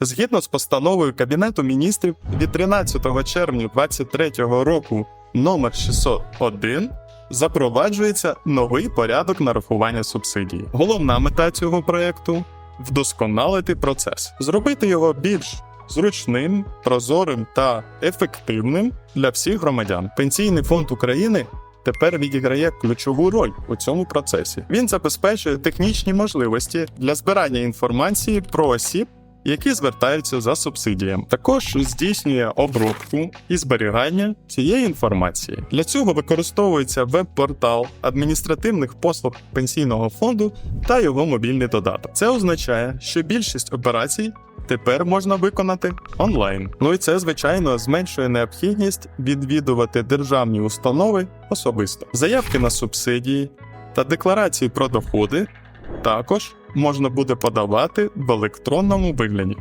Згідно з постановою Кабінету міністрів від 13 червня 2023 року номер 601 запроваджується новий порядок нарахування субсидії. Головна мета цього проекту вдосконалити процес, зробити його більш зручним, прозорим та ефективним для всіх громадян. Пенсійний фонд України тепер відіграє ключову роль у цьому процесі. Він забезпечує технічні можливості для збирання інформації про осіб. Які звертаються за субсидіями, також здійснює обробку і зберігання цієї інформації. Для цього використовується веб-портал адміністративних послуг пенсійного фонду та його мобільний додаток. Це означає, що більшість операцій тепер можна виконати онлайн. Ну і це, звичайно, зменшує необхідність відвідувати державні установи особисто. Заявки на субсидії та декларації про доходи також можна буде подавати в електронному вигляді.